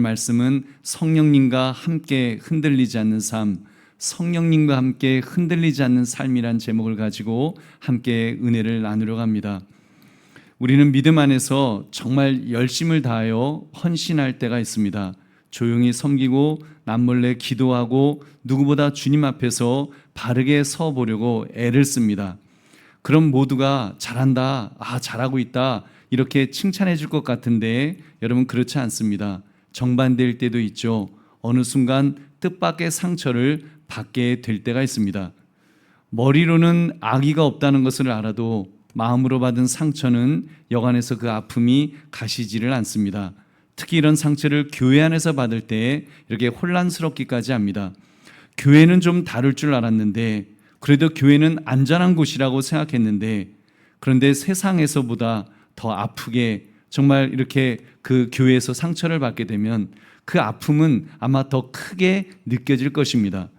말씀은 성령님과 함께 흔들리지 않는 삶, 성령님과 함께 흔들리지 않는 삶이란 제목을 가지고 함께 은혜를 나누려 합니다. 우리는 믿음 안에서 정말 열심을 다하여 헌신할 때가 있습니다. 조용히 섬기고 남몰래 기도하고 누구보다 주님 앞에서 바르게 서 보려고 애를 씁니다. 그럼 모두가 잘한다, 아, 잘하고 있다, 이렇게 칭찬해 줄 것 같은데 여러분 그렇지 않습니다. 정반대일 때도 있죠. 어느 순간 뜻밖의 상처를 받게 될 때가 있습니다. 머리로는 악의가 없다는 것을 알아도 마음으로 받은 상처는 여간에서 그 아픔이 가시지를 않습니다. 특히 이런 상처를 교회 안에서 받을 때 이렇게 혼란스럽기까지 합니다. 교회는 좀 다를 줄 알았는데 그래도 교회는 안전한 곳이라고 생각했는데 그런데 세상에서보다 더 아프게 정말 이렇게 그 교회에서 상처를 받게 되면 그 아픔은 아마 더 크게 느껴질 것입니다.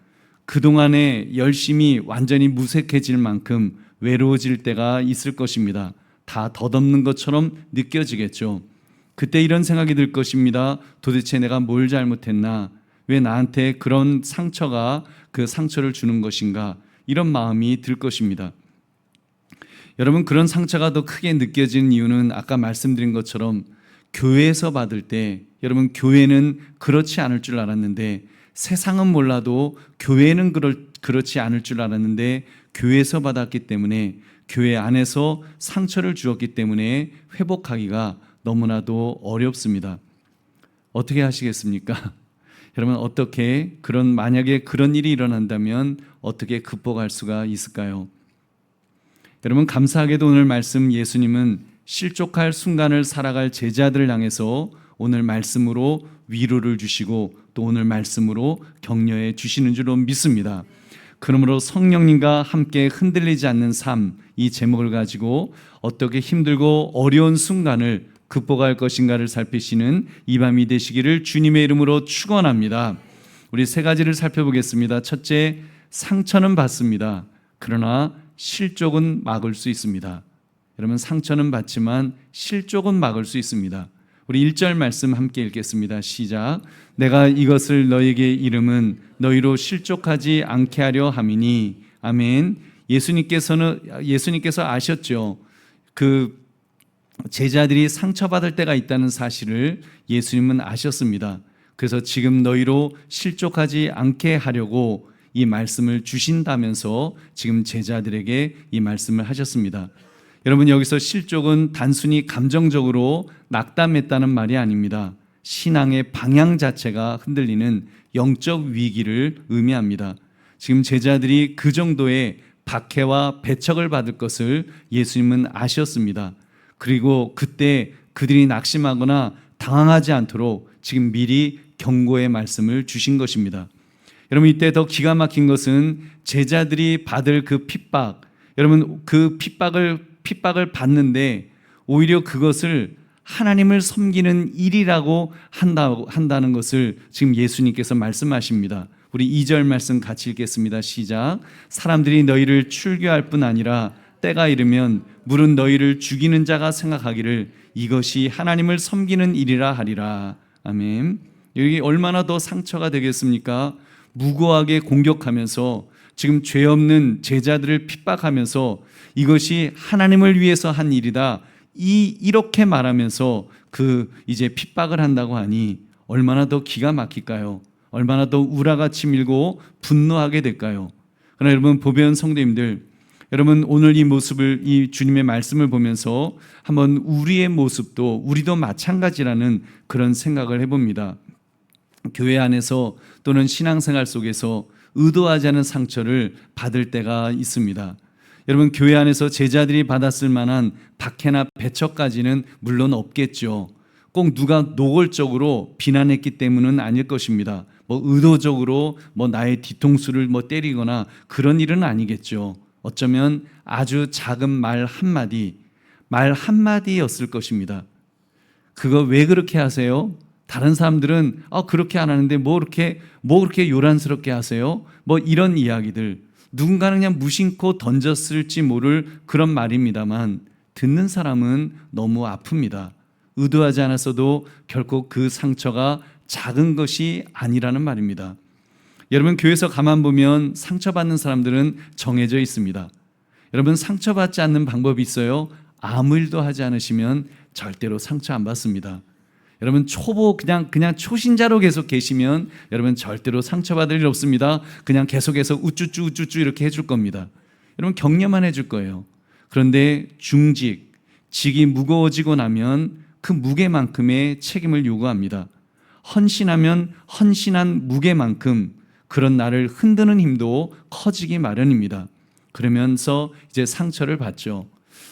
그동안에 열심히 완전히 무색해질 만큼 외로워질 때가 있을 것입니다. 다 덧없는 것처럼 느껴지겠죠. 그때 이런 생각이 들 것입니다. 도대체 내가 뭘 잘못했나? 왜 나한테 그런 상처가 그 상처를 주는 것인가? 이런 마음이 들 것입니다. 여러분 그런 상처가 더 크게 느껴지는 이유는 아까 말씀드린 것처럼 교회에서 받을 때 여러분 교회는 그렇지 않을 줄 알았는데 세상은 몰라도 교회는 그럴, 그렇지 않을 줄 알았는데 교회에서 받았기 때문에 교회 안에서 상처를 주었기 때문에 회복하기가 너무나도 어렵습니다. 어떻게 하시겠습니까? 여러분 어떻게 그런 만약에 그런 일이 일어난다면 어떻게 극복할 수가 있을까요? 여러분 감사하게도 오늘 말씀 예수님은 실족할 순간을 살아갈 제자들을 향해서 오늘 말씀으로 위로를 주시고 또 오늘 말씀으로 격려해 주시는 줄로 믿습니다. 그러므로 성령님과 함께 흔들리지 않는 삶 이 제목을 가지고 어떻게 힘들고 어려운 순간을 극복할 것인가를 살피시는 이 밤이 되시기를 주님의 이름으로 축원합니다. 우리 세 가지를 살펴보겠습니다. 첫째, 상처는 받습니다. 그러나 실족은 막을 수 있습니다. 여러분 상처는 받지만 실족은 막을 수 있습니다. 우리 1절 말씀 함께 읽겠습니다. 시작. 내가 이것을 너에게 이름은 너희로 실족하지 않게 하려 함이니 아멘. 예수님께서는 예수님께서 아셨죠. 그 제자들이 상처받을 때가 있다는 사실을 예수님은 아셨습니다. 그래서 지금 너희로 실족하지 않게 하려고 이 말씀을 주신다면서 지금 제자들에게 이 말씀을 하셨습니다. 여러분 여기서 실족은 단순히 감정적으로 낙담했다는 말이 아닙니다. 신앙의 방향 자체가 흔들리는 영적 위기를 의미합니다. 지금 제자들이 그 정도의 박해와 배척을 받을 것을 예수님은 아셨습니다. 그리고 그때 그들이 낙심하거나 당황하지 않도록 지금 미리 경고의 말씀을 주신 것입니다. 여러분 이때 더 기가 막힌 것은 제자들이 받을 그 핍박, 여러분 그 핍박을 핍박을 받는데 오히려 그것을 하나님을 섬기는 일이라고 한다, 한다는 것을 지금 예수님께서 말씀하십니다. 우리 2절 말씀 같이 읽겠습니다. 시작. 사람들이 너희를 출교할 뿐 아니라 때가 이르면 물은 너희를 죽이는 자가 생각하기를 이것이 하나님을 섬기는 일이라 하리라. 아멘. 여기 얼마나 더 상처가 되겠습니까? 무고하게 공격하면서 지금 죄 없는 제자들을 핍박하면서 이것이 하나님을 위해서 한 일이다. 이 이렇게 말하면서 그 이제 핍박을 한다고 하니 얼마나 더 기가 막힐까요? 얼마나 더 우라가 치밀고 분노하게 될까요? 그러나 여러분 보배원 성도님들 여러분 오늘 이 모습을 이 주님의 말씀을 보면서 한번 우리의 모습도 우리도 마찬가지라는 그런 생각을 해봅니다. 교회 안에서 또는 신앙생활 속에서 의도하지 않은 상처를 받을 때가 있습니다. 여러분 교회 안에서 제자들이 받았을 만한 박해나 배척까지는 물론 없겠죠. 꼭 누가 노골적으로 비난했기 때문은 아닐 것입니다. 뭐 의도적으로 뭐 나의 뒤통수를 뭐 때리거나 그런 일은 아니겠죠. 어쩌면 아주 작은 말 한마디, 말 한마디였을 것입니다. 그거 왜 그렇게 하세요? 다른 사람들은 아 그렇게 안 하는데 뭐 그렇게 뭐 그렇게 요란스럽게 하세요? 뭐 이런 이야기들 누군가는 그냥 무심코 던졌을지 모를 그런 말입니다만 듣는 사람은 너무 아픕니다. 의도하지 않았어도 결코 그 상처가 작은 것이 아니라는 말입니다. 여러분 교회에서 가만 보면 상처받는 사람들은 정해져 있습니다. 여러분 상처받지 않는 방법이 있어요. 아무 일도 하지 않으시면 절대로 상처 안 받습니다. 여러분 초보 그냥 그냥 초신자로 계속 계시면 여러분 절대로 상처받을 일 없습니다. 그냥 계속해서 우쭈쭈 우쭈쭈 이렇게 해줄 겁니다. 여러분 격려만 해줄 거예요. 그런데 중직 직이 무거워지고 나면 그 무게만큼의 책임을 요구합니다. 헌신하면 헌신한 무게만큼 그런 나를 흔드는 힘도 커지기 마련입니다. 그러면서 이제 상처를 받죠.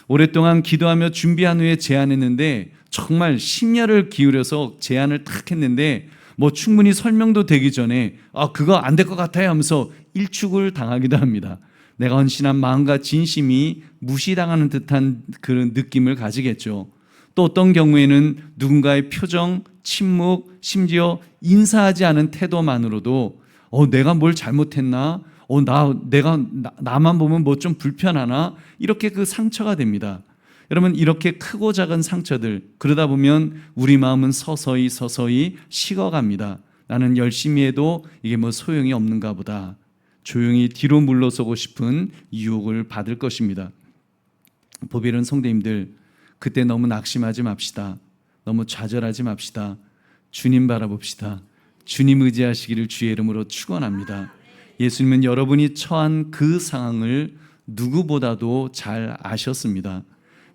오랫동안 기도하며 준비한 후에 제안했는데 정말 심혈을 기울여서 제안을 탁 했는데 뭐 충분히 설명도 되기 전에 아 그거 안 될 것 같아요 하면서 일축을 당하기도 합니다. 내가 헌신한 마음과 진심이 무시당하는 듯한 그런 느낌을 가지겠죠. 또 어떤 경우에는 누군가의 표정, 침묵, 심지어 인사하지 않은 태도만으로도 어 내가 뭘 잘못했나? 어 나 내가 나, 나만 보면 뭐 좀 불편하나? 이렇게 그 상처가 됩니다. 여러분 이렇게 크고 작은 상처들 그러다 보면 우리 마음은 서서히 서서히 식어갑니다. 나는 열심히 해도 이게 뭐 소용이 없는가 보다. 조용히 뒤로 물러서고 싶은 유혹을 받을 것입니다. 보배는 성도님들 그때 너무 낙심하지 맙시다. 너무 좌절하지 맙시다. 주님 바라봅시다. 주님 의지하시기를 주의 이름으로 축원합니다. 예수님은 여러분이 처한 그 상황을 누구보다도 잘 아셨습니다.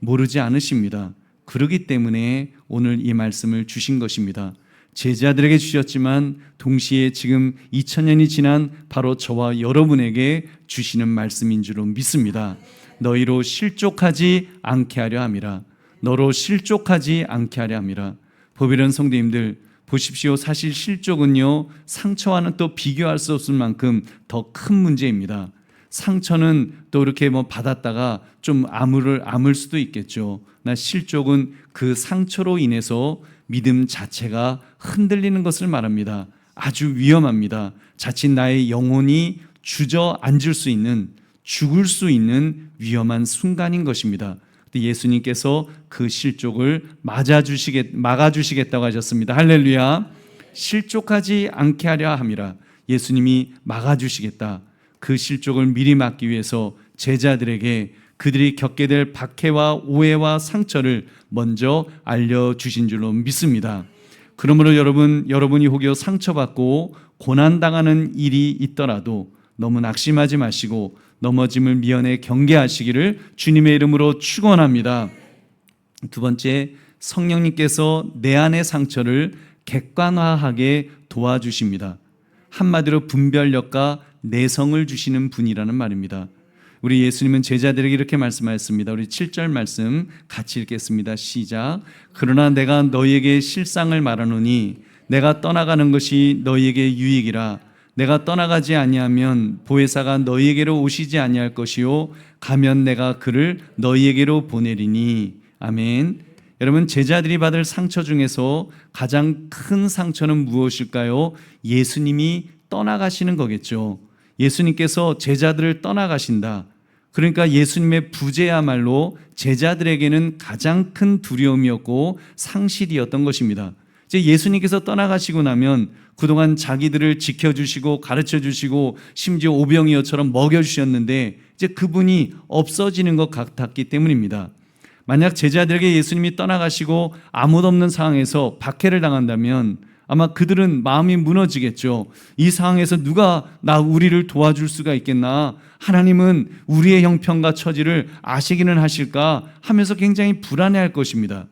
모르지 않으십니다. 그러기 때문에 오늘 이 말씀을 주신 것입니다. 제자들에게 주셨지만 동시에 지금 2000년이 지난 바로 저와 여러분에게 주시는 말씀인 줄로 믿습니다. 너희로 실족하지 않게 하려 함이라. 너로 실족하지 않게 하려 함이라. 보비런 성도님들 보십시오. 사실 실족은요 상처와는 또 비교할 수 없을 만큼 더 큰 문제입니다. 상처는 또 이렇게 뭐 받았다가 좀 아물을 아물 수도 있겠죠. 나 실족은 그 상처로 인해서 믿음 자체가 흔들리는 것을 말합니다. 아주 위험합니다. 자칫 나의 영혼이 주저앉을 수 있는 죽을 수 있는 위험한 순간인 것입니다. 예수님께서 그 실족을 맞아주시겠, 막아주시겠다고 하셨습니다. 할렐루야. 실족하지 않게 하려 함이라. 예수님이 막아주시겠다. 그 실족을 미리 막기 위해서 제자들에게 그들이 겪게 될 박해와 오해와 상처를 먼저 알려주신 줄로 믿습니다. 그러므로 여러분, 여러분이 혹여 상처받고 고난당하는 일이 있더라도 너무 낙심하지 마시고 넘어짐을 미연에 경계하시기를 주님의 이름으로 축원합니다. 두 번째, 성령님께서 내 안의 상처를 객관화하게 도와주십니다. 한마디로 분별력과 내성을 주시는 분이라는 말입니다. 우리 예수님은 제자들에게 이렇게 말씀하셨습니다. 우리 7절 말씀 같이 읽겠습니다. 시작. 그러나 내가 너희에게 실상을 말하노니 내가 떠나가는 것이 너희에게 유익이라 내가 떠나가지 아니하면 보혜사가 너희에게로 오시지 아니할 것이요 가면 내가 그를 너희에게로 보내리니 아멘. 여러분 제자들이 받을 상처 중에서 가장 큰 상처는 무엇일까요? 예수님이 떠나가시는 거겠죠. 예수님께서 제자들을 떠나가신다. 그러니까 예수님의 부재야말로 제자들에게는 가장 큰 두려움이었고 상실이었던 것입니다. 이제 예수님께서 떠나가시고 나면 그동안 자기들을 지켜주시고 가르쳐 주시고 심지어 오병이어처럼 먹여주셨는데 이제 그분이 없어지는 것 같았기 때문입니다. 만약 제자들에게 예수님이 떠나가시고 아무도 없는 상황에서 박해를 당한다면 아마 그들은 마음이 무너지겠죠. 이 상황에서 누가 나 우리를 도와줄 수가 있겠나? 하나님은 우리의 형편과 처지를 아시기는 하실까 하면서 굉장히 불안해할 것입니다.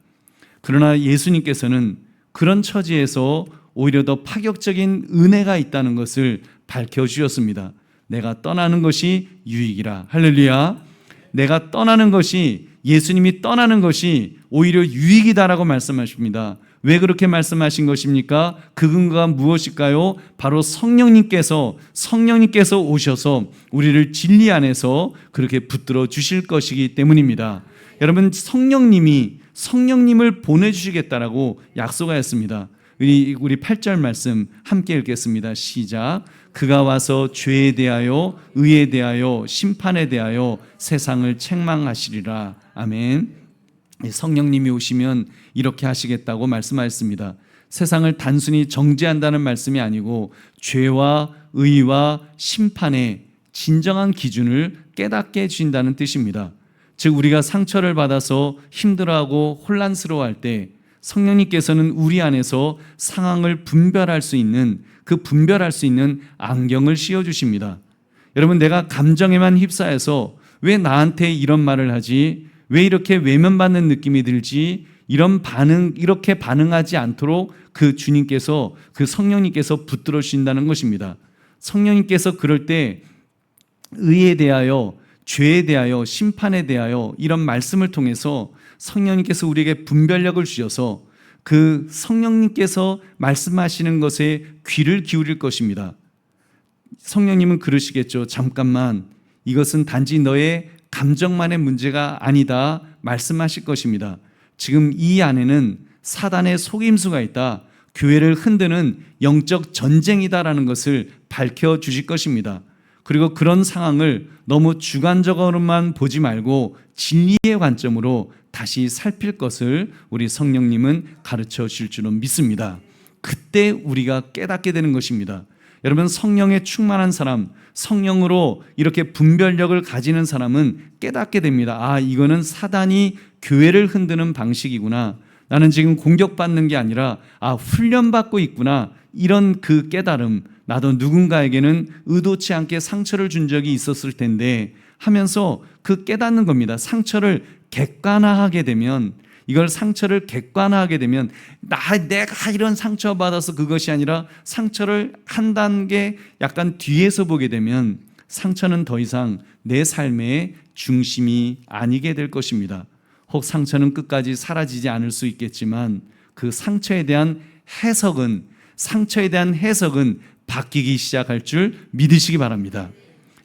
그러나 예수님께서는 그런 처지에서 오히려 더 파격적인 은혜가 있다는 것을 밝혀 주셨습니다. 내가 떠나는 것이 유익이라. 할렐루야. 내가 떠나는 것이 예수님이 떠나는 것이 오히려 유익이다라고 말씀하십니다. 왜 그렇게 말씀하신 것입니까? 그 근거가 무엇일까요? 바로 성령님께서 성령님께서 오셔서 우리를 진리 안에서 그렇게 붙들어 주실 것이기 때문입니다. 여러분 성령님이 성령님을 보내 주시겠다라고 약속하였습니다. 우리 우리 8절 말씀 함께 읽겠습니다. 시작. 그가 와서 죄에 대하여 의에 대하여 심판에 대하여 세상을 책망하시리라. 아멘. 성령님이 오시면 이렇게 하시겠다고 말씀하셨습니다. 세상을 단순히 정죄한다는 말씀이 아니고 죄와 의와 심판의 진정한 기준을 깨닫게 해주신다는 뜻입니다. 즉 우리가 상처를 받아서 힘들어하고 혼란스러워할 때 성령님께서는 우리 안에서 상황을 분별할 수 있는 그 분별할 수 있는 안경을 씌워 주십니다. 여러분 내가 감정에만 휩싸여서 왜 나한테 이런 말을 하지? 왜 이렇게 외면받는 느낌이 들지? 이런 반응 이렇게 반응하지 않도록 그 주님께서 그 성령님께서 붙들어 주신다는 것입니다. 성령님께서 그럴 때 의에 대하여 죄에 대하여 심판에 대하여 이런 말씀을 통해서 성령님께서 우리에게 분별력을 주셔서 그 성령님께서 말씀하시는 것에 귀를 기울일 것입니다. 성령님은 그러시겠죠. 잠깐만 이것은 단지 너의 감정만의 문제가 아니다 말씀하실 것입니다. 지금 이 안에는 사단의 속임수가 있다. 교회를 흔드는 영적 전쟁이다라는 것을 밝혀 주실 것입니다. 그리고 그런 상황을 너무 주관적으로만 보지 말고 진리의 관점으로 다시 살필 것을 우리 성령님은 가르쳐 주실 줄은 믿습니다. 그때 우리가 깨닫게 되는 것입니다. 여러분 성령에 충만한 사람, 성령으로 이렇게 분별력을 가지는 사람은 깨닫게 됩니다. 아, 이거는 사단이 교회를 흔드는 방식이구나. 나는 지금 공격받는 게 아니라 아, 훈련받고 있구나. 이런 그 깨달음, 나도 누군가에게는 의도치 않게 상처를 준 적이 있었을 텐데 하면서 그 깨닫는 겁니다. 상처를 객관화하게 되면 이걸 상처를 객관화하게 되면 나 내가 이런 상처 받아서 그것이 아니라 상처를 한 단계 약간 뒤에서 보게 되면 상처는 더 이상 내 삶의 중심이 아니게 될 것입니다. 혹 상처는 끝까지 사라지지 않을 수 있겠지만 그 상처에 대한 해석은 상처에 대한 해석은 바뀌기 시작할 줄 믿으시기 바랍니다.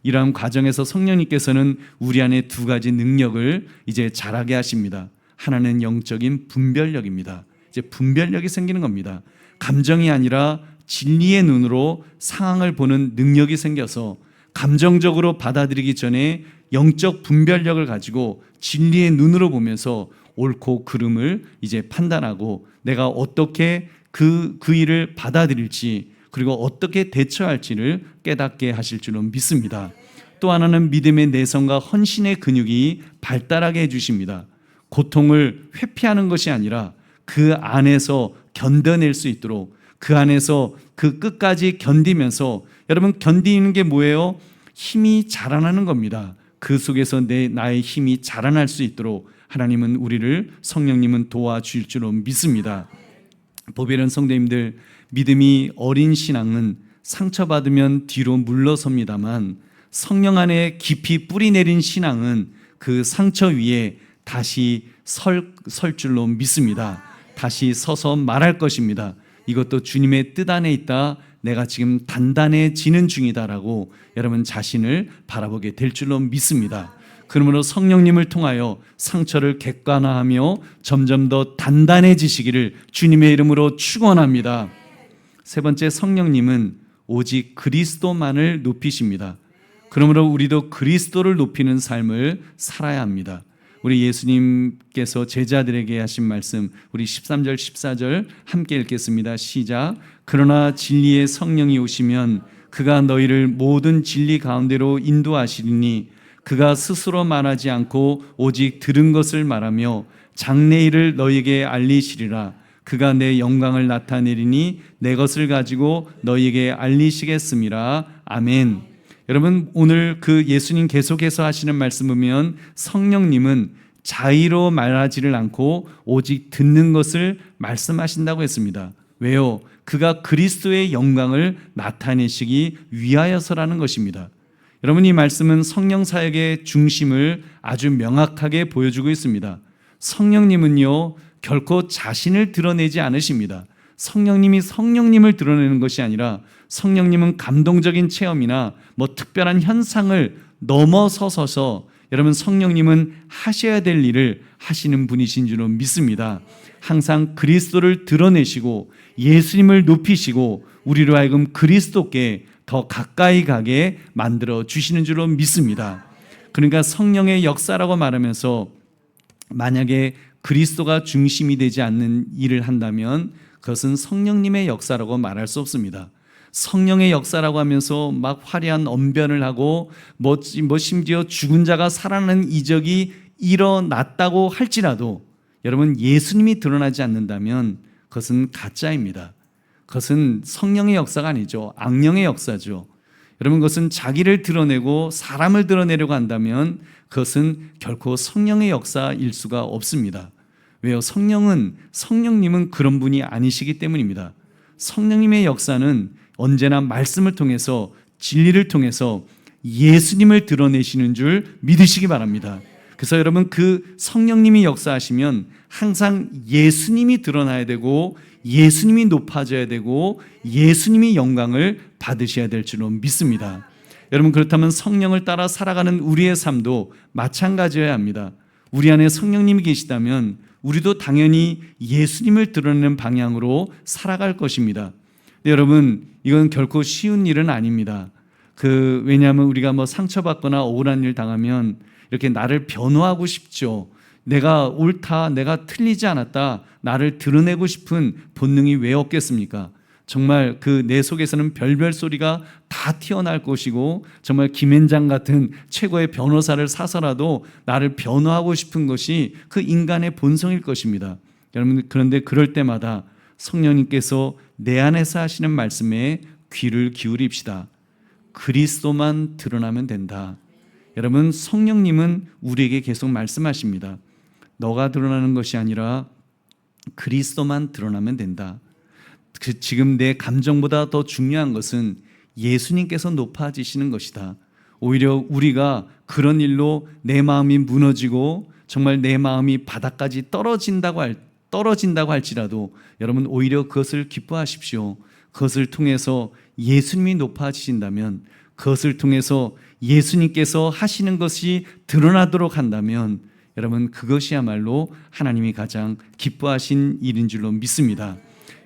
이러한 과정에서 성령님께서는 우리 안에 두 가지 능력을 이제 자라게 하십니다. 하나는 영적인 분별력입니다. 이제 분별력이 생기는 겁니다. 감정이 아니라 진리의 눈으로 상황을 보는 능력이 생겨서 감정적으로 받아들이기 전에 영적 분별력을 가지고 진리의 눈으로 보면서 옳고 그름을 이제 판단하고 내가 어떻게 그, 그 일을 받아들일지 그리고 어떻게 대처할지를 깨닫게 하실 줄은 믿습니다. 또 하나는 믿음의 내성과 헌신의 근육이 발달하게 해주십니다. 고통을 회피하는 것이 아니라 그 안에서 견뎌낼 수 있도록 그 안에서 그 끝까지 견디면서 여러분 견디는 게 뭐예요? 힘이 자라나는 겁니다. 그 속에서 내 나의 힘이 자라날 수 있도록 하나님은 우리를 성령님은 도와줄 줄로 믿습니다. 보배는 성도님들 믿음이 어린 신앙은 상처받으면 뒤로 물러섭니다만 성령 안에 깊이 뿌리 내린 신앙은 그 상처 위에 다시 설, 설 줄로 믿습니다. 다시 서서 말할 것입니다. 이것도 주님의 뜻 안에 있다. 내가 지금 단단해지는 중이다라고 여러분 자신을 바라보게 될 줄로 믿습니다. 그러므로 성령님을 통하여 상처를 객관화하며 점점 더 단단해지시기를 주님의 이름으로 축원합니다. 세 번째 성령님은 오직 그리스도만을 높이십니다. 그러므로 우리도 그리스도를 높이는 삶을 살아야 합니다. 우리 예수님께서 제자들에게 하신 말씀 우리 13절 14절 함께 읽겠습니다. 시작. 그러나 진리의 성령이 오시면 그가 너희를 모든 진리 가운데로 인도하시리니 그가 스스로 말하지 않고 오직 들은 것을 말하며 장래일을 너희에게 알리시리라. 그가 내 영광을 나타내리니 내 것을 가지고 너희에게 알리시겠습니다. 아멘. 여러분 오늘 그 예수님 계속해서 하시는 말씀 보면 성령님은 자의로 말하지를 않고 오직 듣는 것을 말씀하신다고 했습니다. 왜요? 그가 그리스도의 영광을 나타내시기 위하여서라는 것입니다. 여러분 이 말씀은 성령 사역의 중심을 아주 명확하게 보여주고 있습니다. 성령님은요 결코 자신을 드러내지 않으십니다. 성령님이 성령님을 드러내는 것이 아니라 성령님은 감동적인 체험이나 뭐 특별한 현상을 넘어서서 여러분 성령님은 하셔야 될 일을 하시는 분이신 줄로 믿습니다. 항상 그리스도를 드러내시고 예수님을 높이시고 우리로 하여금 그리스도께 더 가까이 가게 만들어 주시는 줄로 믿습니다. 그러니까 성령의 역사라고 말하면서 만약에 그리스도가 중심이 되지 않는 일을 한다면 그것은 성령님의 역사라고 말할 수 없습니다. 성령의 역사라고 하면서 막 화려한 언변을 하고 뭐, 뭐 심지어 죽은 자가 살아나는 이적이 일어났다고 할지라도 여러분 예수님이 드러나지 않는다면 그것은 가짜입니다. 그것은 성령의 역사가 아니죠. 악령의 역사죠. 여러분 그것은 자기를 드러내고 사람을 드러내려고 한다면 그것은 결코 성령의 역사일 수가 없습니다. 왜요? 성령은 성령님은 그런 분이 아니시기 때문입니다. 성령님의 역사는 언제나 말씀을 통해서 진리를 통해서 예수님을 드러내시는 줄 믿으시기 바랍니다. 그래서 여러분 그 성령님이 역사하시면 항상 예수님이 드러나야 되고 예수님이 높아져야 되고 예수님이 영광을 받으셔야 될 줄로 믿습니다. 여러분 그렇다면 성령을 따라 살아가는 우리의 삶도 마찬가지여야 합니다. 우리 안에 성령님이 계시다면 우리도 당연히 예수님을 드러내는 방향으로 살아갈 것입니다. 여러분 이건 결코 쉬운 일은 아닙니다. 그 왜냐하면 우리가 뭐 상처받거나 억울한 일 당하면 이렇게 나를 변호하고 싶죠. 내가 옳다, 내가 틀리지 않았다, 나를 드러내고 싶은 본능이 왜 없겠습니까? 정말 그 내 속에서는 별별 소리가 다 튀어날 것이고 정말 김앤장 같은 최고의 변호사를 사서라도 나를 변호하고 싶은 것이 그 인간의 본성일 것입니다. 여러분 그런데 그럴 때마다 성령님께서 내 안에서 하시는 말씀에 귀를 기울입시다. 그리스도만 드러나면 된다. 여러분 성령님은 우리에게 계속 말씀하십니다. 너가 드러나는 것이 아니라 그리스도만 드러나면 된다. 그 지금 내 감정보다 더 중요한 것은 예수님께서 높아지시는 것이다. 오히려 우리가 그런 일로 내 마음이 무너지고 정말 내 마음이 바닥까지 떨어진다고 할 떨어진다고 할지라도 여러분 오히려 그것을 기뻐하십시오. 그것을 통해서 예수님이 높아지신다면 그것을 통해서 예수님께서 하시는 것이 드러나도록 한다면 여러분 그것이야말로 하나님이 가장 기뻐하신 일인 줄로 믿습니다.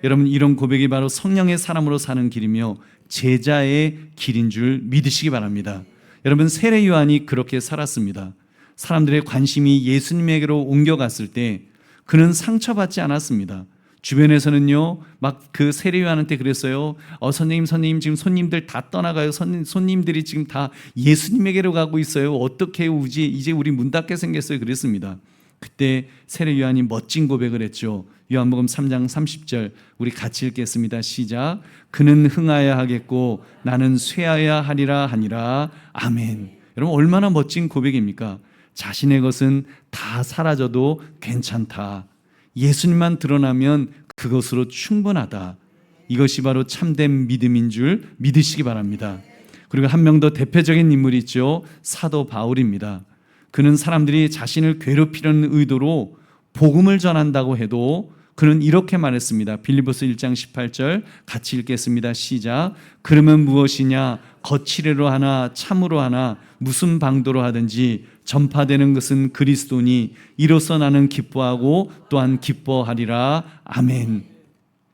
여러분 이런 고백이 바로 성령의 사람으로 사는 길이며 제자의 길인 줄 믿으시기 바랍니다. 여러분 세례 요한이 그렇게 살았습니다. 사람들의 관심이 예수님에게로 옮겨갔을 때 그는 상처받지 않았습니다. 주변에서는요, 막 그 세례요한한 테 그랬어요. 어, 선생님, 선생님, 지금 손님들 다 떠나가요. 손, 손님들이 지금 다 예수님에게로 가고 있어요. 어떻게 우지? 이제 우리 문 닫게 생겼어요. 그랬습니다. 그때 세례요한이 멋진 고백을 했죠. 요한복음 3장 30절 우리 같이 읽겠습니다. 시작. 그는 흥하야 하겠고 나는 쇠하야 하리라 하니라. 아멘. 여러분 얼마나 멋진 고백입니까? 자신의 것은 다 사라져도 괜찮다. 예수님만 드러나면 그것으로 충분하다. 이것이 바로 참된 믿음인 줄 믿으시기 바랍니다. 그리고 한 명 더 대표적인 인물이 있죠. 사도 바울입니다. 그는 사람들이 자신을 괴롭히려는 의도로 복음을 전한다고 해도 그는 이렇게 말했습니다. 빌리보스 1장 18절 같이 읽겠습니다. 시작. 그러면 무엇이냐? 거칠애로 하나 참으로 하나 무슨 방도로 하든지 전파되는 것은 그리스도니 이로써 나는 기뻐하고 또한 기뻐하리라. 아멘.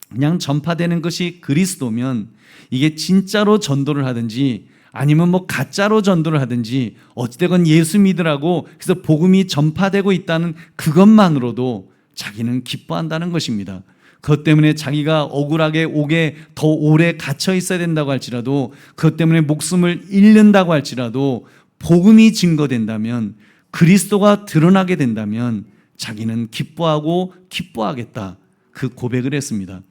그냥 전파되는 것이 그리스도면 이게 진짜로 전도를 하든지 아니면 뭐 가짜로 전도를 하든지 어찌되건 예수 믿으라고 그래서 복음이 전파되고 있다는 그것만으로도 자기는 기뻐한다는 것입니다. 그것 때문에 자기가 억울하게 옥에 더 오래 갇혀 있어야 된다고 할지라도 그것 때문에 목숨을 잃는다고 할지라도 복음이 증거된다면 그리스도가 드러나게 된다면 자기는 기뻐하고 기뻐하겠다. 그 고백을 했습니다.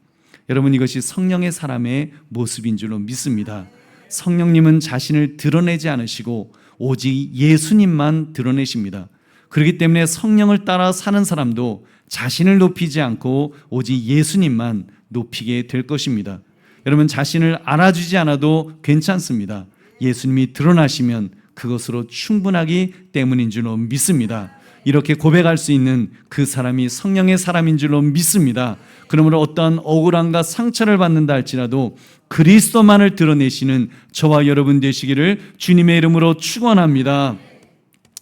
여러분 이것이 성령의 사람의 모습인 줄로 믿습니다. 성령님은 자신을 드러내지 않으시고 오직 예수님만 드러내십니다. 그렇기 때문에 성령을 따라 사는 사람도 자신을 높이지 않고 오직 예수님만 높이게 될 것입니다. 여러분 자신을 알아주지 않아도 괜찮습니다. 예수님이 드러나시면 그것으로 충분하기 때문인 줄로 믿습니다. 이렇게 고백할 수 있는 그 사람이 성령의 사람인 줄로 믿습니다. 그러므로 어떠한 억울함과 상처를 받는다 할지라도 그리스도만을 드러내시는 저와 여러분 되시기를 주님의 이름으로 축원합니다.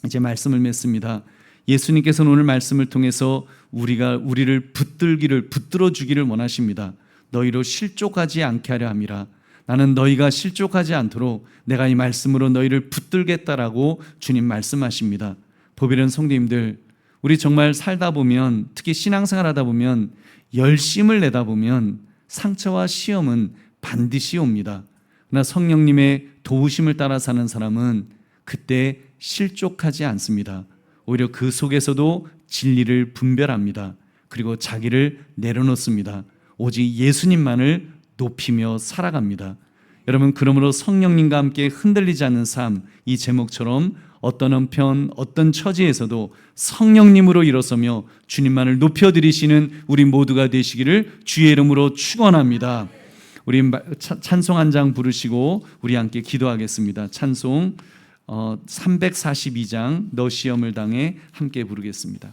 이제 말씀을 맺습니다. 예수님께서는 오늘 말씀을 통해서 우리가 우리를 붙들기를 붙들어 주기를 원하십니다. 너희로 실족하지 않게 하려 함이라. 나는 너희가 실족하지 않도록 내가 이 말씀으로 너희를 붙들겠다라고 주님 말씀하십니다. 보비는 성도님들, 우리 정말 살다 보면 특히 신앙생활 하다 보면 열심을 내다 보면 상처와 시험은 반드시 옵니다. 그러나 성령님의 도우심을 따라 사는 사람은 그때 실족하지 않습니다. 오히려 그 속에서도 진리를 분별합니다. 그리고 자기를 내려놓습니다. 오직 예수님만을 높이며 살아갑니다. 여러분 그러므로 성령님과 함께 흔들리지 않는 삶 이 제목처럼 어떤 한편 어떤 처지에서도 성령님으로 일어서며 주님만을 높여 드리시는 우리 모두가 되시기를 주의 이름으로 축원합니다. 우리 찬송 한 장 부르시고 우리 함께 기도하겠습니다. 찬송 어, 342장 너 시험을 당해 함께 부르겠습니다.